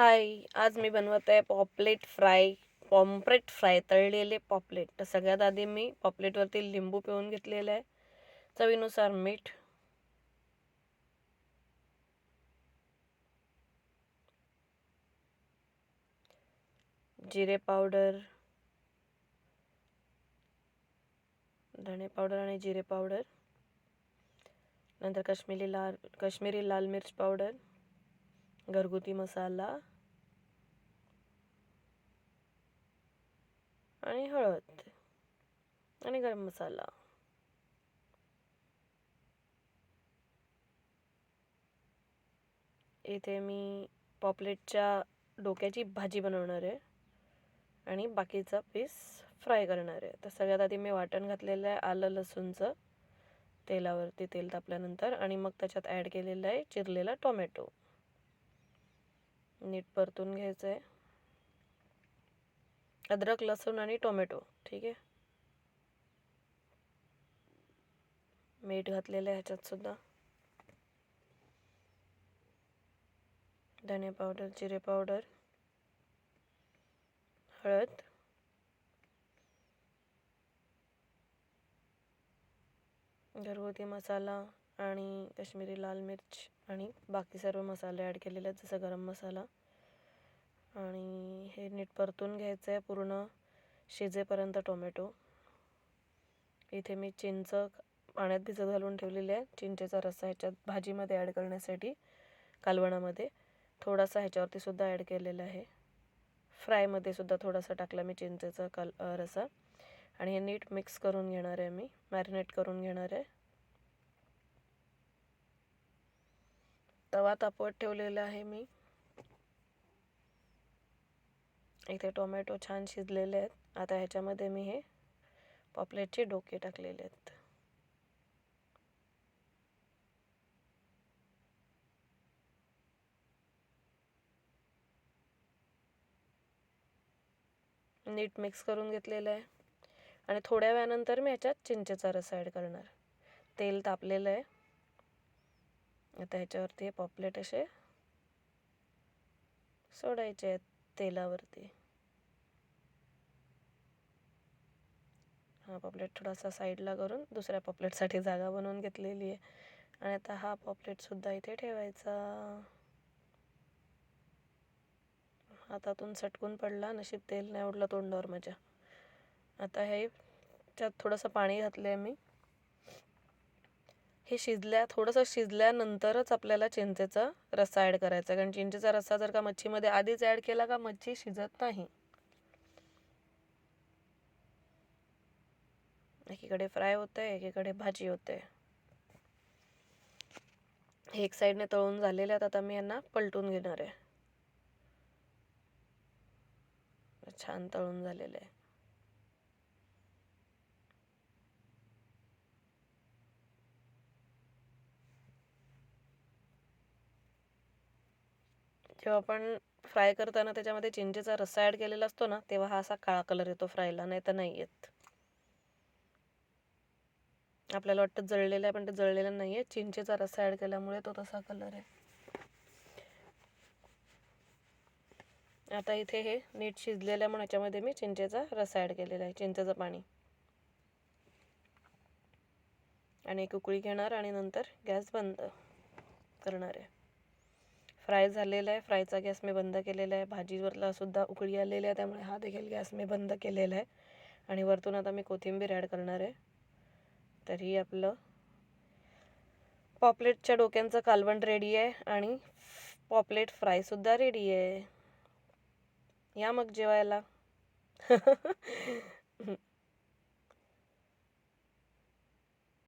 हाय आज मी बनवत आहे पॉपलेट फ्राय पॉम्प्रेट फ्राय तळलेले पॉपलेट. तर सगळ्यात आधी मी पॉपलेटवरती लिंबू पिळून घेतलेलं आहे. चवीनुसार मीठ. जिरे पावडर. धणे पावडर आणि जिरे पावडर. नंतर काश्मीरी लाल काश्मीरी लाल मिर्च पावडर. घरगुती मसाला. आणि हळद आणि गरम मसाला. इथे मी पॉपलेटच्या डोक्याची भाजी बनवणार आहे आणि बाकीचा पीस फ्राय करणार आहे. तर सगळ्यात आधी मी वाटण घातलेलं आहे आलं लसूणचं. तेलावरती तेल तापल्यानंतर आणि मग त्याच्यात ॲड केलेलं आहे चिरलेला टोमॅटो नीट परतून घ्यायचं आहे अद्रक लसूण आणि टोमॅटो ठीक आहे? मीठ घातलेलं आहे ह्याच्यातसुद्धा धने पावडर जिरे पावडर हळद. घरगुती मसाला आणि काश्मीरी लाल मिर्च आणि बाकी सर्व मसाले ॲड केलेले आहेत जसं गरम मसाला. आणि हे नीट परतून घ्यायचं आहे पूर्ण शिजेपर्यंत टोमॅटो. इथे मी चिंच पाण्यात भिजत घालून ठेवलेली आहे. चिंचेचा रस्सा ह्याच्यात भाजीमध्ये ॲड करण्यासाठी कालवणामध्ये. थोडासा ह्याच्यावरती सुद्धा ॲड केलेला आहे. फ्रायमध्ये सुद्धा थोडासा टाकला मी चिंचेचा काल रसा आणि हे नीट मिक्स करून घेणार आहे मी. मॅरिनेट करून घेणार आहे. तवा तापवत ठेवलेला आहे मी. इथे टोमॅटो छान शिजलेले आहेत. आता ह्याच्यामध्ये मी हे पॉपलेटचे डोके टाकलेले आहेत. नीट मिक्स करून घेतलेलं आहे. आणि थोड्या वेळानंतर मी ह्याच्यात चिंचेचा रस ॲड करणार. तेल तापलेलं आहे. आता ह्याच्यावरती हे पॉपलेट असे सोडायचे आहेत तेलावरती. हा पॉपलेट थोडासा साईडला करून दुसऱ्या पॉपलेटसाठी जागा बनवून घेतलेली आहे. आणि आता हा पॉपलेटसुद्धा इथे ठेवायचा. हातातून सटकून पडला नशीब तेल नाही उडलं तोंडावर माझ्या. आता हे त्यात थोडंसं पाणी घातलं आहे मी. हे शिजल्या थोडंसं शिजल्यानंतरच आपल्याला चिंचेचा रस्सा ॲड करायचा कारण चिंचेचा रस्सा जर का मच्छीमध्ये आधीच ॲड केला का मच्छी शिजत नाही. एकीकडे फ्राय होतं आहे एकीकडे भाजी होते हे एक साईडने तळून झालेले आहेत आता मी यांना पलटून घेणार आहे. छान तळून झालेलं आहे. जेव्हा आपण फ्राय करताना त्याच्यामध्ये चिंचेचा रस्सा ॲड केलेला असतो ना तेव्हा हा असा काळा कलर येतो फ्रायला नाही तर नाही येत. आपल्याला वाटतं जळलेलं आहे पण ते जळलेलं नाही आहे. चिंचेचा रस्सा ॲड केल्यामुळे तो तसा कलर आहे. आता इथे हे नीट शिजलेलं आहे म्हणून याच्यामध्ये मी चिंचेचा रस्सा ॲड केलेला आहे चिंचेचं पाणी. आणि एक उकळी घेणार आणि नंतर गॅस बंद करणार आहे. फ्राय झालेला आहे फ्रायचा गॅस मी बंद केलेला आहे. भाजीवरला सुद्धा उकळी आलेली आहे त्यामुळे हा देखील गॅस मी बंद केलेला आहे. आणि वरतून आता मी कोथिंबीर ॲड करणार आहे. तरी आपलं पॉपलेटच्या डोक्यांचं कालवण रेडी आहे आणि पॉपलेट फ्रायसुद्धा रेडी आहे. या मग जेवायला.